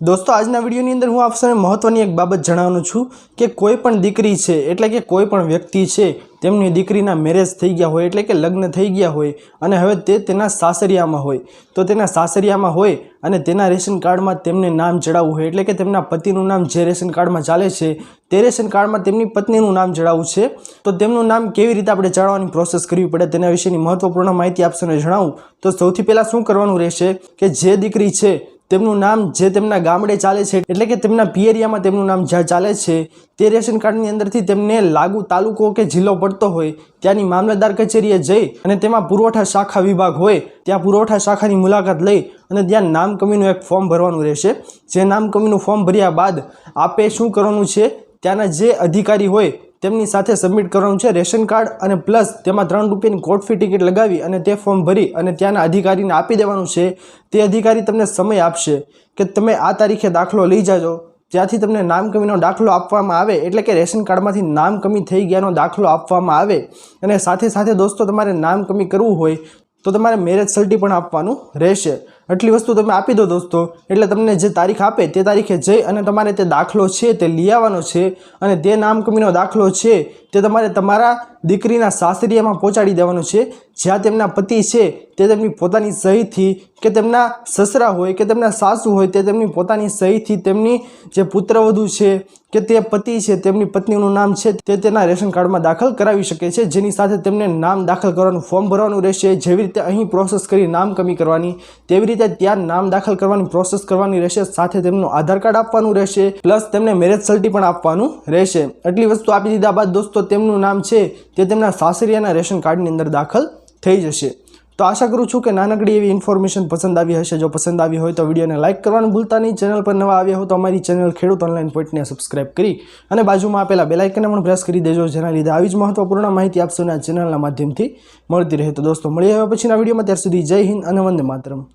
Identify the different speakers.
Speaker 1: દોસ્તો, આજના વિડીયોની અંદર હું આપ સૌને મહત્ત્વની એક બાબત જણાવવાનું છું કે કોઈ પણ દીકરી છે, એટલે કે કોઈ પણ વ્યક્તિ છે, તેમની દીકરીના મેરેજ થઈ ગયા હોય, એટલે કે લગ્ન થઈ ગયા હોય, અને હવે તે તેના સાસરિયામાં હોય, તો તેના સાસરિયામાં હોય, અને તેના રેશન કાર્ડમાં તેમને નામ ચડાવવું હોય, એટલે કે તેમના પતિનું નામ જે રેશન કાર્ડમાં ચાલે છે, તે રેશન કાર્ડમાં તેમની પત્નીનું નામ ચડાવવું છે, તો તેમનું નામ કેવી રીતે આપણે ચડાવવાની પ્રોસેસ કરવી પડે તેના વિશેની મહત્વપૂર્ણ માહિતી આપશોને જણાવું. તો સૌથી પહેલાં શું કરવાનું રહેશે કે જે દીકરી છે તેમનું નામ જે તેમના ગામડે ચાલે છે, એટલે કે તેમના પિયરિયામાં તેમનું નામ જ્યાં ચાલે છે, તે રેશન કાર્ડની અંદરથી તેમને લાગુ તાલુકો કે જિલ્લો પડતો હોય, ત્યાંની મામલતદાર કચેરીએ જઈ અને તેમાં પુરવઠા શાખા વિભાગ હોય, ત્યાં પુરવઠા શાખાની મુલાકાત લઈ અને ત્યાં નામ કમીનું એક ફોર્મ ભરવાનું રહેશે. જે નામ કમીનું ફોર્મ ભર્યા બાદ આપે શું કરવાનું છે? ત્યાંના જે અધિકારી હોય તેમની સાથે સબમિટ કરવાનું છે રેશન કાર્ડ અને પ્લસ તેમાં ત્રણ રૂપિયાની કોર્ટ ફી ટિકિટ લગાવી અને તે ફોર્મ ભરી અને ત્યાંના અધિકારીને આપી દેવાનું છે. તે અધિકારી તમને સમય આપશે કે તમે આ તારીખે દાખલો લઈ જાજો. ત્યાંથી તમને નામ કમીનો દાખલો આપવામાં આવે એટલે કે રેશન કાર્ડમાંથી નામ કમી થઈ ગયાનો દાખલો આપવામાં આવે. અને સાથે સાથે દોસ્તો, તમારે નામ કમી કરવું હોય તો તમારે મેરેજ સર્ટી પણ આપવાનું રહેશે. આટલી વસ્તુ તમે આપી દો દોસ્તો. એટલે તમને જે તારીખ આપે તે તારીખે જઈ અને તમારે તે દાખલો છે તે લઈ આવવાનો છે અને તે નામકમીનો દાખલો છે તે તમારે તમારા દીકરીના સાસરિયામાં પહોંચાડી દેવાનો છે. જ્યાં તેમના પતિ છે તે તેમની પોતાની સહીથી કે તેમના સસરા હોય કે તેમના સાસુ હોય તે તેમની પોતાની સહીથી તેમની જે પુત્રવધુ છે કે તે પતિ છે તેમની પત્નીનું નામ છે તે તેના રેશન કાર્ડમાં દાખલ કરાવી શકે છે. જેની સાથે તેમને નામ દાખલ કરવાનું ફોર્મ ભરવાનું રહેશે. જેવી રીતે અહીં પ્રોસેસ કરી નામ કમી કરવાની, તેવી રીતે ત્યાં નામ દાખલ કરવાની પ્રોસેસ કરવાની રહેશે, સાથે તેમનું આધાર કાર્ડ આપવાનું રહેશે પ્લસ તેમને મેરેજ સર્ટી પણ આપવાનું રહેશે. આટલી વસ્તુ આપી દીધા બાદ દોસ્તો, તેમનું નામ છે તે તેમના સાસરિયાના રેશન કાર્ડની અંદર દાખલ થઈ જશે. તો આશા કરું છું કે નાનકડી એવી ઇન્ફોર્મેશન પસંદ આવી હશે. જો પસંદ આવી હોય તો વિડીયોને લાઇક કરવાનું ભૂલતા નહીં. ચેનલ પર નવા આવ્યા હો તો અમારી ચેનલ ખેડૂત ઓનલાઈન પોઈન્ટને સબસ્ક્રાઇબ કરી અને બાજુમાં આપેલા બેલાઇકને પણ પ્રેસ કરી દેજો, જેના લીધે આવી જ મહત્વપૂર્ણ માહિતી આપશો આ ચેનલના માધ્યમથી મળતી રહે. તો દોસ્તો મળી આવ્યા પછીના વિડીયોમાં. ત્યાર સુધી જય હિન્દ અને વંદે માતરમ.